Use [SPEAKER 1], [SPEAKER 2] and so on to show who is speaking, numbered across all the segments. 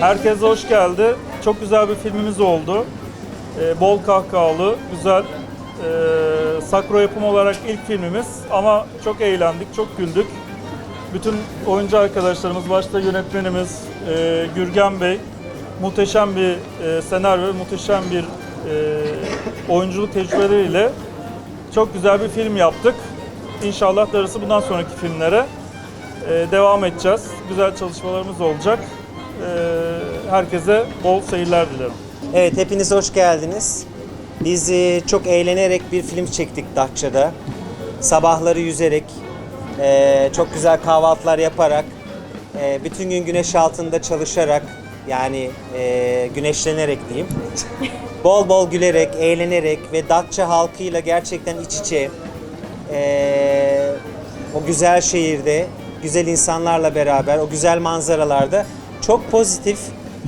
[SPEAKER 1] Herkese hoş geldi. Çok güzel bir filmimiz oldu. Ee, bol kahkahalı, güzel. Ee, Sakro yapım olarak ilk filmimiz ama çok eğlendik, çok güldük. Bütün oyuncu arkadaşlarımız, başta yönetmenimiz e, Gürgen Bey, muhteşem bir e, senaryo, muhteşem bir e, oyunculuk tecrübeleriyle çok güzel bir film yaptık. İnşallah darısı bundan sonraki filmlere e, devam edeceğiz. Güzel çalışmalarımız olacak. E, herkese bol seyirler dilerim.
[SPEAKER 2] Evet, hepiniz hoş geldiniz. Biz e, çok eğlenerek bir film çektik Datça'da. Sabahları yüzerek, e, çok güzel kahvaltılar yaparak, e, bütün gün güneş altında çalışarak, yani güneşlenerek diyeyim. Bol bol gülerek, eğlenerek ve Datça halkıyla gerçekten iç içe, o güzel şehirde, güzel insanlarla beraber, o güzel manzaralarda çok pozitif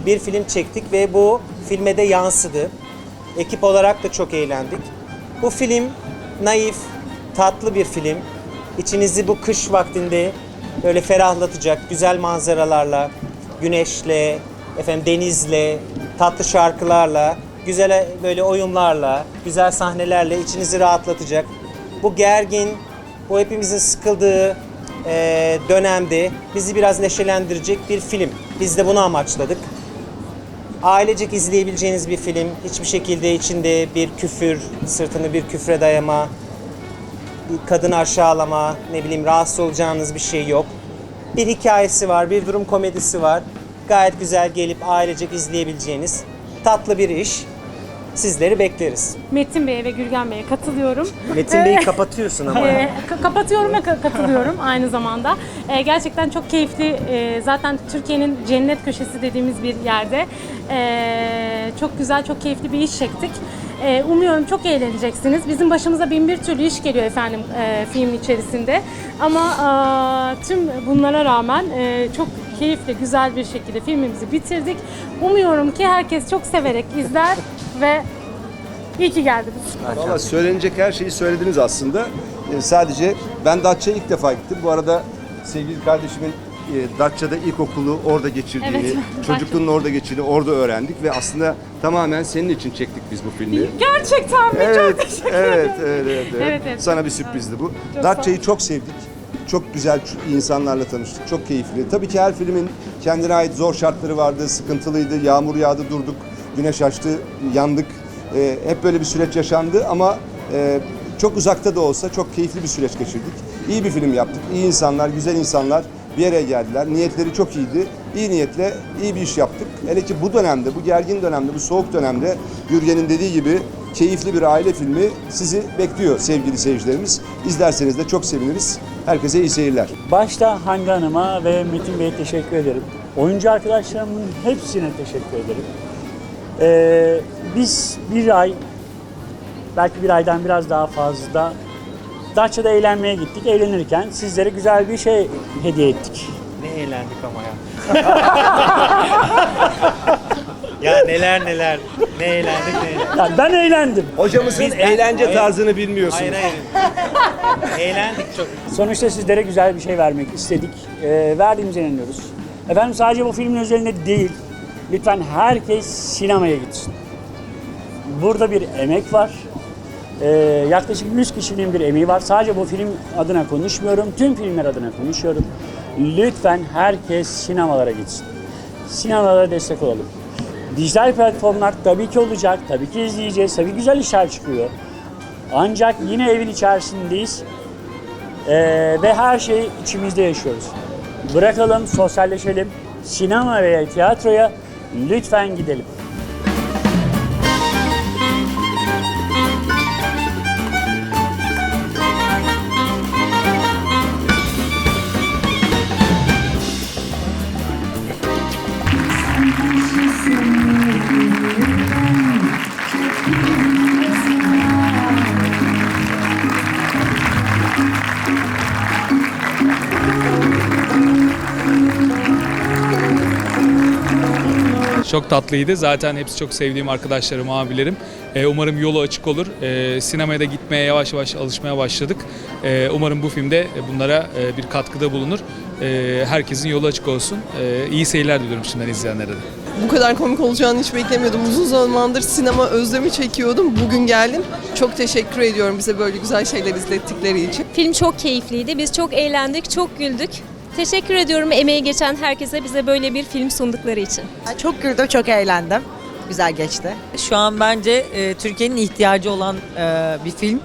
[SPEAKER 2] bir film çektik ve bu filme de yansıdı. Ekip olarak da çok eğlendik. Bu film naif, tatlı bir film. İçinizi bu kış vaktinde böyle ferahlatacak güzel manzaralarla, güneşle, efendim denizle, tatlı şarkılarla, güzel böyle oyunlarla, güzel sahnelerle içinizi rahatlatacak. Bu gergin, bu hepimizin sıkıldığı e, dönemde bizi biraz neşelendirecek bir film. Biz de bunu amaçladık. Ailecek izleyebileceğiniz bir film. Hiçbir şekilde içinde bir küfür, sırtını bir küfre dayama, bir kadın aşağılama, ne bileyim rahatsız olacağınız bir şey yok. Bir hikayesi var, bir durum komedisi var. Gayet güzel gelip ailecek izleyebileceğiniz tatlı bir iş. Sizleri bekleriz.
[SPEAKER 3] Metin Bey'e ve Gürgen Bey'e katılıyorum.
[SPEAKER 2] Metin Bey'i kapatıyorsun ama.
[SPEAKER 3] Ee, ka- kapatıyorum ve ka- katılıyorum aynı zamanda. Ee, gerçekten çok keyifli. Ee, zaten Türkiye'nin cennet köşesi dediğimiz bir yerde ee, çok güzel, çok keyifli bir iş çektik. Ee, umuyorum çok eğleneceksiniz. Bizim başımıza bin bir türlü iş geliyor efendim e, film içerisinde. Ama e, tüm bunlara rağmen e, çok keyifli, güzel bir şekilde filmimizi bitirdik. Umuyorum ki herkes çok severek izler ve iyi ki geldiniz.
[SPEAKER 4] Valla söylenecek her şeyi söylediniz aslında. Ee, sadece ben Datça'ya ilk defa gittim. Bu arada sevgili kardeşimin e, Datça'da ilkokulu orada geçirdiğini,
[SPEAKER 3] Evet,
[SPEAKER 4] çocukluğunu orada geçirdiğini orada öğrendik ve aslında tamamen senin için çektik biz bu filmi.
[SPEAKER 3] Gerçekten mi?
[SPEAKER 4] Evet,
[SPEAKER 3] çok teşekkür
[SPEAKER 4] evet,
[SPEAKER 3] ederim.
[SPEAKER 4] evet, evet, evet.
[SPEAKER 3] Evet, evet.
[SPEAKER 4] Sana bir sürprizdi bu.
[SPEAKER 3] Çok
[SPEAKER 4] Datça'yı çok sevdik. Çok güzel ç- insanlarla tanıştık. Çok keyifli. Tabii ki her filmin kendine ait zor şartları vardı, sıkıntılıydı. Yağmur yağdı, durduk. Güneş açtı, yandık. Ee, hep böyle bir süreç yaşandı ama e, çok uzakta da olsa çok keyifli bir süreç geçirdik. İyi bir film yaptık. İyi insanlar, güzel insanlar bir araya geldiler. Niyetleri çok iyiydi. İyi niyetle iyi bir iş yaptık. Hele ki bu dönemde, bu gergin dönemde, bu soğuk dönemde Gürgen'in dediği gibi keyifli bir aile filmi sizi bekliyor sevgili seyircilerimiz. İzlerseniz de çok seviniriz. Herkese iyi seyirler.
[SPEAKER 5] Başta Hande Hanım'a ve Metin Bey'e teşekkür ederim. Oyuncu arkadaşlarımın hepsine teşekkür ederim. Ee, biz bir ay, belki bir aydan biraz daha fazla Datça'da eğlenmeye gittik. Eğlenirken sizlere güzel bir şey hediye ettik.
[SPEAKER 2] Ne eğlendik ama ya. ya neler neler. Ne eğlendik ne eğlendik.
[SPEAKER 5] Ya ben eğlendim.
[SPEAKER 4] Hocamızın
[SPEAKER 2] Biz-
[SPEAKER 4] eğlence
[SPEAKER 2] Hayır.
[SPEAKER 4] tarzını bilmiyorsunuz.
[SPEAKER 2] Hayır hayır. eğlendik çok.
[SPEAKER 5] Sonuçta sizlere güzel bir şey vermek istedik. Ee, verdiğimize inanıyoruz. Efendim sadece bu filmin özelinde değil, lütfen herkes sinemaya gitsin. Burada bir emek var. Ee, yaklaşık 100 kişinin bir emeği var. Sadece bu film adına konuşmuyorum, tüm filmler adına konuşuyorum. Lütfen herkes sinemalara gitsin. Sinemalara destek olalım. Dijital platformlar tabii ki olacak, tabii ki izleyeceğiz, tabii güzel işler çıkıyor. Ancak yine evin içerisindeyiz. Ee, ve her şeyi içimizde yaşıyoruz. Bırakalım, sosyalleşelim. Sinema veya tiyatroya lütfen gidelim.
[SPEAKER 6] Çok tatlıydı. Zaten hepsi çok sevdiğim arkadaşlarım, abilerim. Ee, umarım yolu açık olur. Ee, sinemaya da gitmeye yavaş yavaş alışmaya başladık. Ee, umarım bu filmde bunlara e, bir katkıda bulunur. Ee, herkesin yolu açık olsun. Ee, iyi seyirler diliyorum şimdiden izleyenlere de.
[SPEAKER 7] bu kadar komik olacağını hiç beklemiyordum. Uzun zamandır sinema özlemi çekiyordum. Bugün geldim. Çok teşekkür ediyorum bize böyle güzel şeyler izlettikleri için.
[SPEAKER 8] Film çok keyifliydi. Biz çok eğlendik, çok güldük. Teşekkür ediyorum emeği geçen herkese bize böyle bir film sundukları için.
[SPEAKER 9] Çok güldüm, çok eğlendim. Güzel geçti. Şu an bence e, Türkiye'nin ihtiyacı olan e, bir film.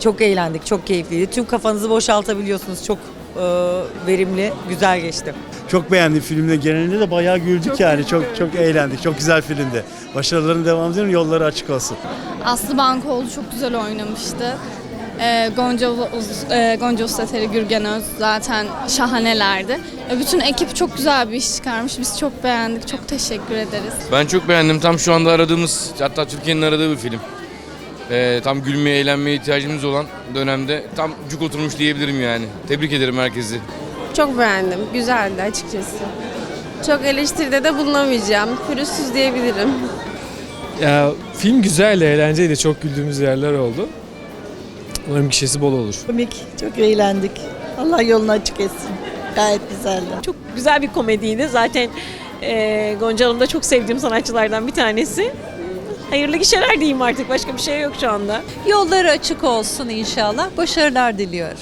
[SPEAKER 9] Çok eğlendik, çok keyifliydi. Tüm kafanızı boşaltabiliyorsunuz. Çok e, verimli, güzel geçti.
[SPEAKER 10] Çok beğendim filmde genelinde de bayağı güldük yani. Çok çok eğlendik. Çok güzel filmdi. Başarıların devam ediyor. Yolları açık olsun.
[SPEAKER 11] Aslı Bankoğlu çok güzel oynamıştı. Ee, Gonca, e, Gonca Ustateri, Gürgen Öz zaten şahanelerdi. E, bütün ekip çok güzel bir iş çıkarmış. Biz çok beğendik. Çok teşekkür ederiz.
[SPEAKER 12] Ben çok beğendim. Tam şu anda aradığımız, hatta Türkiye'nin aradığı bir film. Ee, tam gülmeye, eğlenmeye ihtiyacımız olan dönemde tam cuk oturmuş diyebilirim yani. Tebrik ederim herkesi.
[SPEAKER 11] Çok beğendim. Güzeldi açıkçası. Çok eleştiride de bulunamayacağım. Pürüzsüz diyebilirim.
[SPEAKER 13] Ya, film güzeldi, eğlenceliydi. Çok güldüğümüz yerler oldu. Umarım gişesi bol olur.
[SPEAKER 9] Komik, çok eğlendik. Allah yolunu açık etsin. Gayet güzeldi.
[SPEAKER 8] Çok güzel bir komediydi. Zaten e, Gonca Hanım da çok sevdiğim sanatçılardan bir tanesi. Hayırlı gişeler diyeyim artık. Başka bir şey yok şu anda.
[SPEAKER 9] Yolları açık olsun inşallah. Başarılar diliyorum.